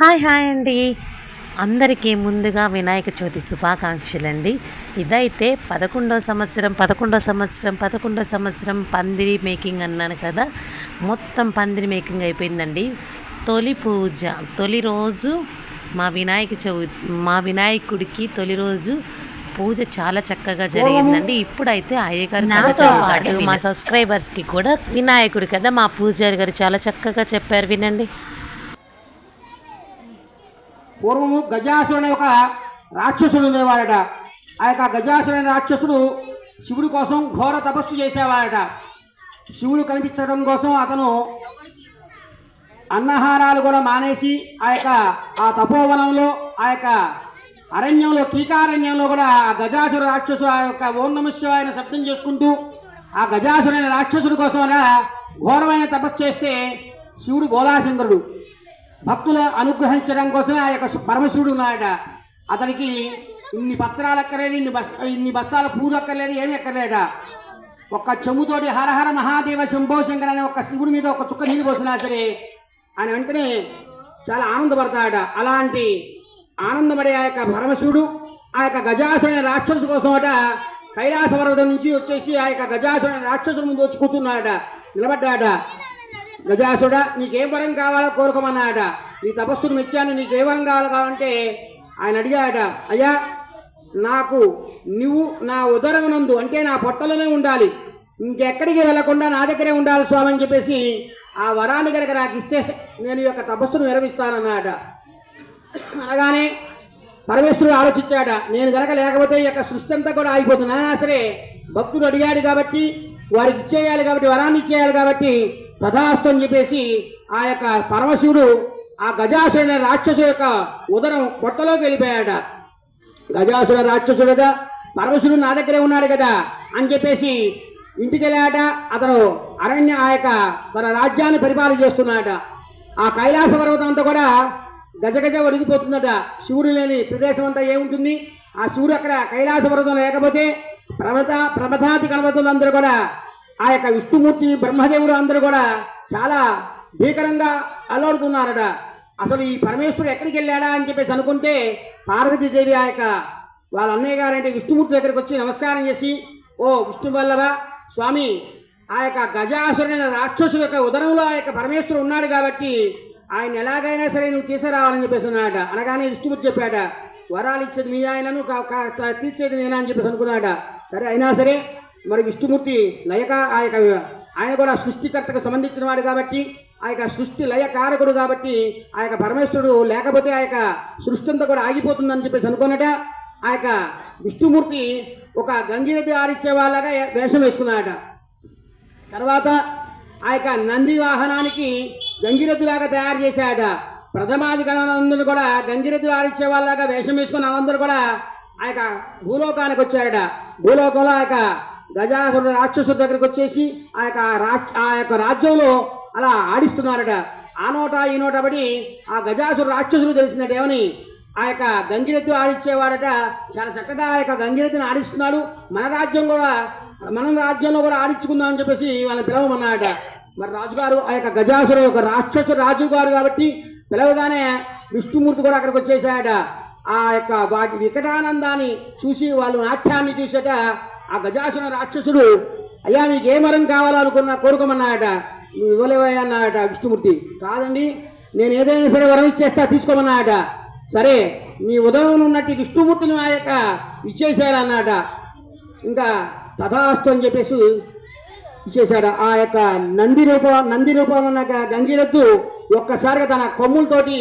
Hi hi అండి. అందరికీ ముందుగా వినాయక చవితి శుభాకాంక్షలు అండి ఇదైతే పదకొండో సంవత్సరం పదకొండో సంవత్సరం పదకొండో సంవత్సరం పందిరి మేకింగ్ అన్నాను కదా. మొత్తం పందిరి మేకింగ్ అయిపోయిందండి. తొలి పూజ తొలి రోజు మా వినాయక చవితి మా వినాయకుడికి తొలి రోజు పూజ చాలా చక్కగా జరిగిందండి. ఇప్పుడైతే అయ్యగారు మా సబ్స్క్రైబర్స్కి కూడా వినాయకుడు కదా మా పూజారి గారు చాలా చక్కగా చెప్పారు వినండి. పూర్వము గజాసుడు అనే ఒక రాక్షసుడు ఉండేవాడట. ఆ యొక్క గజాసుడు అనే రాక్షసుడు శివుడి కోసం ఘోర తపస్సు చేసేవాడట. శివుడు కనిపించడం కోసం అతను అన్నహారాలు కూడా మానేసి ఆ యొక్క ఆ తపోవనంలో ఆ యొక్క అరణ్యంలో కీకారణ్యంలో కూడా ఆ గజాసుర రాక్షసుడు ఆ యొక్క ఓం నమ శబ్దం చేసుకుంటూ ఆ గజాసురైన రాక్షసుడి కోసం ఘోరమైన తపస్సు చేస్తే శివుడు బోలాశంకరుడు. భక్తులు అనుగ్రహించడం కోసమే ఆ యొక్క పరమశివుడు ఉన్నాయట అతనికి ఇన్ని పత్రాలు అక్కర్లేదు ఇన్ని బస్త ఇన్ని బస్తాల పూలు అక్కర్లేదు ఏమీ ఎక్కర్లేట ఒక్క చెమ్ముతోటి హరహర మహాదేవ శంభో శంకర్ అనే ఒక శివుడి మీద ఒక చుక్క నీళ్ళు పోసినా సరే ఆయన వెంటనే చాలా ఆనందపడతాడట. అలాంటి ఆనందపడే ఆ యొక్క పరమశివుడు ఆ యొక్క గజాసుని రాక్షసు కోసం అట కైలాస పర్వతం నుంచి వచ్చేసి ఆ యొక్క గజాసుని రాక్షసుడి ముందు వచ్చి కూర్చున్నాడట నిలబడ్డాడట. గజాసుడా నీకేం వరం కావాలో కోరుకోమన్నాడట. నీ తపస్సును మెచ్చాను నీకే వరం కావాలో కావాలంటే ఆయన అడిగాడట అయ్యా నాకు నువ్వు నా ఉదరమునందు అంటే నా పొట్టలోనే ఉండాలి. ఇంకెక్కడికి వెళ్ళకుండా నా దగ్గరే ఉండాలి స్వామి అని చెప్పేసి ఆ వరాన్ని కనుక నాకు ఇస్తే నేను ఈ యొక్క తపస్సును విరమిస్తానన్నాడట అనగానే పరమేశ్వరుడు ఆలోచించాడ నేను గనక లేకపోతే ఈ యొక్క సృష్టి అంతా కూడా అయిపోతుంది అయినా సరే భక్తుడు అడిగాడు కాబట్టి వారికి ఇచ్చేయాలి కాబట్టి వరాన్ని ఇచ్చేయాలి కాబట్టి తథాస్తు అని చెప్పేసి ఆ యొక్క పరమశివుడు ఆ గజాసురుని రాక్షసు యొక్క ఉదరం కొట్టలోకి వెళ్ళిపోయాడ గజాసుర రాక్షసుడుగా పరమశివుడు నా దగ్గరే ఉన్నాడు కదా అని చెప్పేసి ఇంటికి వెళ్ళాట అతను అరణ్య ఆ యొక్క తన రాజ్యాన్ని పరిపాలన చేస్తున్నాడట. ఆ కైలాస పర్వతం అంతా కూడా గజగజ ఒడిగిపోతుందట శివుడు లేని ప్రదేశం అంతా ఏముంటుంది? ఆ శివుడు అక్కడ కైలాస పర్వతం లేకపోతే ప్రమత ప్రమథాతి గణపతులు అందరూ కూడా. ఆ యొక్క విష్ణుమూర్తి బ్రహ్మదేవుడు అందరూ కూడా చాలా భీకరంగా అల్లాడుతున్నారట. అసలు ఈ పరమేశ్వరుడు ఎక్కడికి వెళ్ళాడా అని చెప్పేసి అనుకుంటే పార్వతీదేవి ఆ యొక్క వాళ్ళ అన్నయ్య గారంటే విష్ణుమూర్తి దగ్గరికి వచ్చి నమస్కారం చేసి ఓ విష్ణువల్లవ స్వామి ఆ యొక్క గజాసురుడైన రాక్షసుల యొక్క ఉదరంలో ఆ యొక్క పరమేశ్వరుడు ఉన్నాడు కాబట్టి ఆయన ఎలాగైనా సరే నువ్వు తీసుకురావాలని చెప్పేసి అన్నాడ అనగానే విష్ణుమూర్తి చెప్పాడ వరాలు ఇచ్చేది మీ ఆయనను తీర్చేది నేనా అని చెప్పేసి అనుకున్నాడ సరే అయినా సరే మరి విష్ణుమూర్తి లయక ఆ యొక్క ఆయన కూడా సృష్టికర్తకు సంబంధించిన వాడు కాబట్టి ఆ యొక్క సృష్టి లయకారకుడు కాబట్టి ఆ యొక్క పరమేశ్వరుడు లేకపోతే ఆ యొక్క సృష్టి అంతా కూడా ఆగిపోతుందని చెప్పేసి అనుకున్నట. ఆ యొక్క విష్ణుమూర్తి ఒక గంగిరెద్దు ఆరిచ్చే వాళ్ళగా వేషం వేసుకున్నాడట. తర్వాత ఆ యొక్క నంది వాహనానికి గంగిరెద్దులాగా తయారు చేశాడ ప్రథమాది గణనందరూ కూడా గంగిరెద్దులు ఆరిచ్చే వాళ్ళగా వేషం వేసుకున్న వాళ్ళందరూ కూడా ఆ యొక్క భూలోకానికి వచ్చారట. భూలోకంలో ఆ యొక్క గజాసురుడు రాక్షసుడి దగ్గరికి వచ్చేసి ఆ యొక్క రాజ్ ఆ యొక్క రాజ్యంలో అలా ఆడిస్తున్నారట. ఆ నోట ఈ నోట పడి ఆ గజాసురు రాక్షసుడు తెలిసిందట ఏమని ఆ యొక్క గంగిరెద్దు ఆడిచ్చేవాడట చాలా చక్కగా ఆ యొక్క గంగిరెద్దుని ఆడిస్తున్నాడు. మన రాజ్యం కూడా మన రాజ్యంలో కూడా ఆడించుకుందాం అని చెప్పేసి వాళ్ళని పిలవమన్నాడట మరి రాజుగారు ఆ యొక్క గజాసుర యొక్క రాక్షసు రాజు గారు కాబట్టి పిలవగానే విష్ణుమూర్తి కూడా అక్కడికి వచ్చేసాడట ఆ యొక్క వాటి వికటానందాన్ని చూసి వాళ్ళు నాట్యాన్ని చూసాక ఆ గజాసుర రాక్షసుడు అయ్యా నీకు ఏ మరం కావాలనుకున్నా కోరుకోమన్నాయట. నువ్వు ఇవ్వలేవయ్యా అన్నాడట విష్ణుమూర్తి. కాదండి నేను ఏదైనా సరే వరం ఇచ్చేస్తా తీసుకోమన్నాయట. సరే నీ ఉదయం ఉన్నట్టు విష్ణుమూర్తిని ఆ యొక్క ఇచ్చేసాడన్నాట ఇంకా తథాస్తు అని చెప్పేసి ఇచ్చేశాడు. ఆ యొక్క నంది రూపం నంది రూపం ఉన్న గంగిరత్తు ఒక్కసారిగా తన కొమ్ములతోటి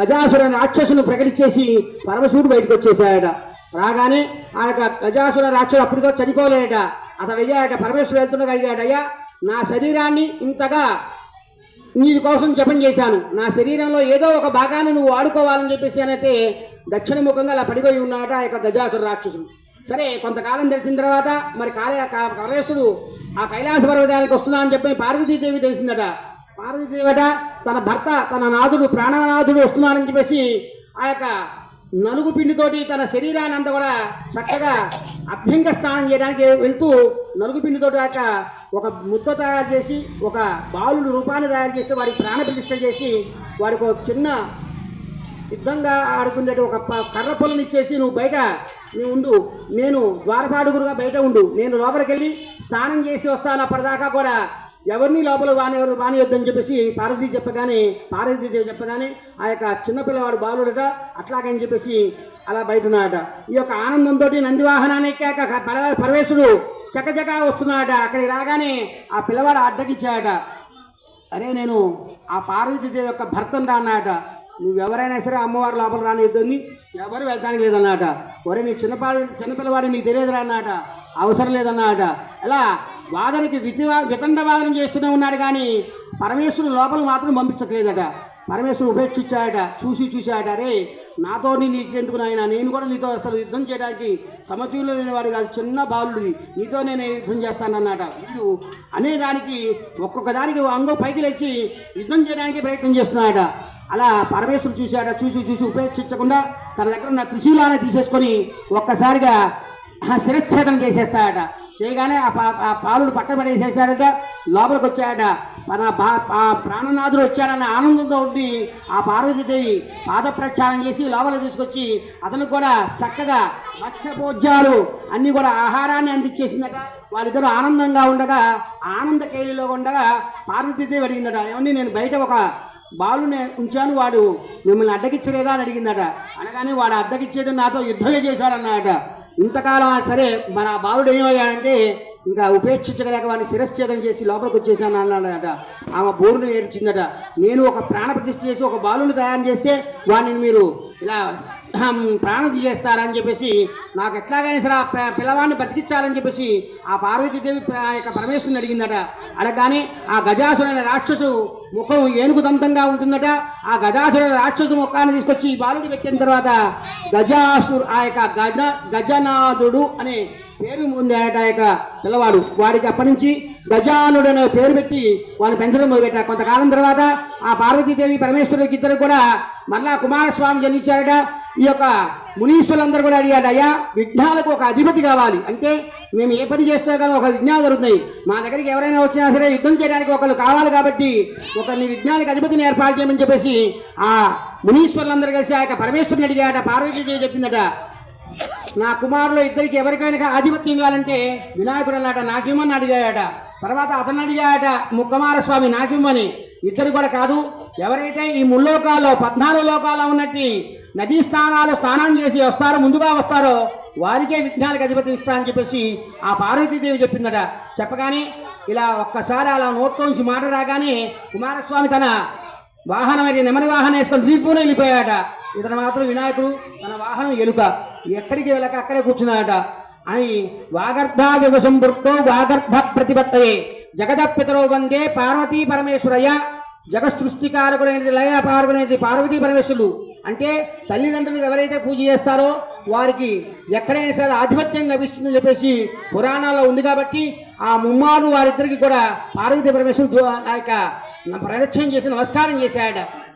గజాసురని రాక్షసును ప్రకటించేసి పరమశివుడు బయటకు వచ్చేసాడట రాగానే ఆ యొక్క గజాసుర రాక్షసుడు అప్పటితో చనిపోలేట అతడు అయ్యాడట పరమేశ్వరుడు వెళ్తుండగా అడిగాడు నా శరీరాన్ని ఇంతగా నీ కోసం జపం చేశాను. నా శరీరంలో ఏదో ఒక భాగాన్ని నువ్వు వాడుకోవాలని చెప్పేసి అనైతే దక్షిణముఖంగా అలా పడిపోయి ఉన్నాడట ఆ యొక్క గజాసుర రాక్షసుడు. సరే కొంతకాలం తెలిసిన తర్వాత మరి కాళే కా- పరమేశ్వరుడు ఆ కైలాస పర్వతానికి వస్తున్నా అని చెప్పి పార్వతీదేవి తెలిసిందట. పార్వతీదేవట తన భర్త తన నాథుడు ప్రాణనాథుడు వస్తున్నానని చెప్పేసి ఆ యొక్క నలుగు పిండితోటి తన శరీరాన్ని అంతా కూడా చక్కగా అభ్యంగ స్నానం చేయడానికి వెళ్తూ నలుగు పిండితోటి ఆ యొక్క ఒక ముద్ద తయారు చేసి ఒక బాలుడు రూపాన్ని తయారు చేసి వాడికి ప్రాణ ప్రతిష్ట చేసి వాడికి ఒక చిన్న యుద్ధంగా ఆడుకునేటి ఒక ప- కర్ర పొలం ఇచ్చేసి నువ్వు బయట నువ్వు ఉండు. నేను ద్వారపాడుగురుగా బయట ఉండు. నేను లోపలికి వెళ్ళి స్నానం చేసి వస్తాను. అప్పటిదాకా కూడా ఎవరిని లోపల వాని వానియొద్దని చెప్పేసి పార్వతి చెప్పగానే పార్వతీదేవి చెప్పగానే ఆ యొక్క చిన్నపిల్లవాడు బాలుడట అట్లాగని చెప్పేసి అలా బయట ఉన్నాడట ఈ యొక్క ఆనందంతో నందివాహనాన్ని ఎక్కాక పర- పరమేశ్వరుడు చకచక వస్తున్నాడట. అక్కడికి రాగానే ఆ పిల్లవాడు అడ్డకిచ్చాడట అరే నేను ఆ పార్వతీదేవి యొక్క భర్తను రా అన్నాడట. నువ్వెవరైనా సరే అమ్మవారి లోపల రానిద్దని ఎవరు వెళ్తానికి లేదన్నాట ఒరే నీ చిన్నపాడు చిన్నపిల్లవాడు నీకు తెలియదురా అన్నాట అవసరం లేదన్నాట అలా వాదనకి వితివా వితండ వాదన చేస్తూనే ఉన్నాడు కానీ పరమేశ్వరుడు లోపల మాత్రం పంపించట్లేదట. పరమేశ్వరుడు ఉపేక్షించాడట చూసి చూశాడట. అరే నాతో నీకెందుకు నాయన? నేను కూడా నీతో అసలు యుద్ధం చేయడానికి సమతుల్యం లేనివాడు కాదు చిన్న బాలుడివి నీతో నేను యుద్ధం చేస్తానన్నట. వీడు అనేదానికి ఒక్కొక్క దానికి అంగం పైకి లేచి యుద్ధం చేయడానికి ప్రయత్నం చేస్తున్నాడట. అలా పరమేశ్వరుడు చూశాడ చూసి చూసి ఉపేక్షించకుండా తన దగ్గర ఉన్న త్రిశూలాన్ని తీసేసుకొని ఒక్కసారిగా ఆ శిరచ్ఛేదం చేసేస్తాడట. చేయగానే ఆ పా ఆ పక్కన లోపలికి వచ్చాడట. మన ప్రాణనాథుడు వచ్చాడన్న ఆనందంతో ఉండి ఆ పార్వతీదేవి పాద ప్రక్షాళన చేసి లోపల తీసుకొచ్చి అతనికి కూడా చక్కగా భక్ష్యభోజ్యాలు అన్నీ కూడా ఆహారాన్ని అందించేసిందట. వాళ్ళిద్దరూ ఆనందంగా ఉండగా ఆనంద కేలిలో ఉండగా పార్వతీదేవి అడిగిందట ఏమండి నేను బయట ఒక బాలుని ఉంచాను వాడు మిమ్మల్ని అడ్డకిచ్చలేదా? అని అడిగిందట. అనగానే వాడు అడ్డకిచ్చేది నాతో యుద్ధమే చేశాడన్నాడట. ఇంతకాలం సరే మన బాలుడు ఏమయ్యాడంటే ఇంకా ఉపేక్షించగలేక వాడిని శిరశ్చేదం చేసి లోపలికి వచ్చేసాను అన్నాడట. ఆమె బోరును ఏడ్చిందట. నేను ఒక ప్రాణ ప్రతిష్ఠ చేసి ఒక బాలుని తయారు చేస్తే వాడిని మీరు ఇలా ప్రాణం తీసేస్తారని చెప్పేసి నాకు ఎట్లాగైనా సరే ఆ పిల్లవాడిని బతికించాలని చెప్పేసి ఆ పార్వతీదేవి ఆ యొక్క పరమేశ్వరుని అడిగిందట. అడగగానే ఆ గజాసురైన రాక్షసు ముఖం ఏనుగు దంతంగా ఉంటుందట. ఆ గజాసురైన రాక్షసు ముఖాన్ని తీసుకొచ్చి ఈ బాలుడి పెట్టిన తర్వాత గజాసుడు ఆ యొక్క గజ గజనాథుడు అనే పేరు ఉంది యొక్క పిల్లవాడు. వాడికి అప్పటి నుంచి గజానుడు అనే పేరు పెట్టి వాళ్ళు పెంచడం మొదలుపెట్టారు. కొంతకాలం తర్వాత ఆ పార్వతీదేవి పరమేశ్వరుడికి ఇద్దరు కూడా మళ్ళా కుమారస్వామి జన్మించారట. ఈ యొక్క మునీశ్వరులందరూ కూడా అడిగాడు అయ్యా విఘ్నాలకు ఒక అధిపతి కావాలి. అంటే మేము ఏ పని చేస్తే కానీ ఒక విఘ్నాలు జరుగుతున్నాయి మా దగ్గరికి ఎవరైనా వచ్చినా సరే యుద్ధం చేయడానికి ఒకళ్ళు కావాలి కాబట్టి ఒకరిని విఘ్నాలకు అధిపతిని ఏర్పాటు చేయమని చెప్పేసి ఆ మునీశ్వరులందరూ కలిసి ఆ యొక్క పరమేశ్వరుని అడిగాట పార్వతీదేవి చెప్పిందట నా కుమారులు ఇద్దరికి ఎవరికైనా ఆధిపత్యం ఇవ్వాలంటే వినాయకుడు అన్నాట నాకేమని అడిగాయట. తర్వాత అతను అడిగాయట ముక్కమార స్వామి నాకేమని ఇద్దరు కూడా కాదు ఎవరైతే ఈ ముల్లోకాల్లో పద్నాలుగు లోకాల్లో ఉన్నట్టు నదీ స్థానాలు స్నానం చేసి వస్తారో ముందుగా వస్తారో వారికే విఘ్నాలకు అధిపతి ఇస్తా అని చెప్పేసి ఆ పార్వతీదేవి చెప్పిందట. చెప్పగానే ఇలా ఒక్కసారి అలా నోట్లోంచి మాట రాగానే కుమారస్వామి తన వాహనం అయితే నెమలి వాహనం వేసుకొని రీపూనే వెళ్ళిపోయాట ఇతను మాత్రం వినాయకుడు తన వాహనం ఎలుక. ఎక్కడికి వెళ్ళక అక్కడే కూర్చున్నాడట. అని వాగర్భ సంపృక్తో వాగర్భ ప్రతిపత్తయే జగదపితరో వందే పార్వతీ పరమేశ్వరయ్య. జగసృష్టికారకుడైనది లయపారకుడైనది పార్వతీ పరమేశ్వరులు. అంటే తల్లిదండ్రులు ఎవరైతే పూజ చేస్తారో వారికి ఎక్కడైనా సరే ఆధిపత్యం లభిస్తుందని చెప్పేసి పురాణాల్లో ఉంది కాబట్టి ఆ ముమ్మారు వారిద్దరికి కూడా పార్వతీ పరమేశ్వరుడు దు- ఆ యొక్క ప్రదక్షిణం చేసి నమస్కారం చేశాడు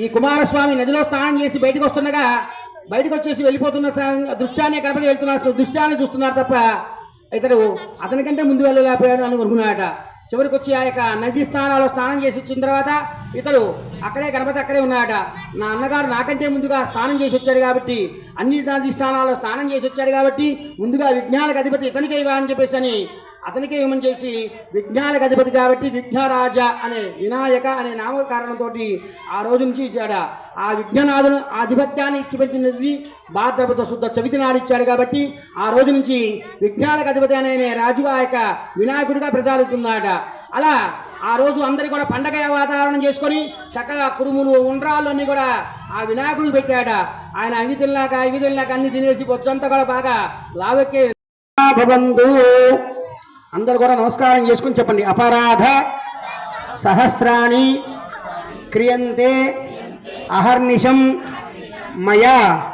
ఈ కుమారస్వామి నదిలో స్నానం చేసి బయటకు వస్తుండగా బయటకు వచ్చేసి వెళ్ళిపోతున్న దృశ్యాన్ని గణపతి వెళ్తున్నారు దృశ్యాన్ని చూస్తున్నారు తప్ప ఇతడు అతనికంటే ముందు వెళ్ళలేకపోయాడు అని అనుకున్నాడట. చివరికి వచ్చి ఆ యొక్క నది స్నానాల్లో స్నానం చేసి వచ్చిన తర్వాత ఇతడు అక్కడే గణపతి అక్కడే ఉన్నాడట. నా అన్నగారు నాకంటే ముందుగా స్నానం చేసి వచ్చాడు కాబట్టి అన్ని నది స్థానాల్లో స్నానం చేసి వచ్చాడు కాబట్టి ముందుగా విఘ్నాలకు అధిపతి ఇతనికే ఇవ్వ అని చెప్పేసి అని అతనికే ఇవ్వమని చెప్పి విఘ్నాలకు అధిపతి కాబట్టి విఘ్నరాజ అనే వినాయక అనే నామకారణంతో ఆ రోజు నుంచి ఇచ్చాడ. ఆ విఘ్ననాథును ఆధిపత్యాన్ని ఇచ్చిపెట్టినది భాద్రపద శుద్ధ చవితి నాడు ఇచ్చాడు కాబట్టి ఆ రోజు నుంచి విఘ్నాలకు అధిపతి అనే రాజుగా ఆ యొక్క వినాయకుడిగా ప్రజాలుతున్నాడ అలా ఆ రోజు అందరి కూడా పండగ వాతావరణం చేసుకొని చక్కగా కుడుములు ఉండ్రాళ్ళు కూడా ఆ వినాయకుడికి పెట్టాడ. ఆయన అవి తిన్నాక ఇవి తిన్నాక అన్ని తినేసి బొచ్చంతా కూడా బాగా లావెక్కే భవంతు. అందరు కూడా నమస్కారం చేసుకుని చెప్పండి. అపరాధ సహస్రాని క్రియంతే అహర్నిశం మయా.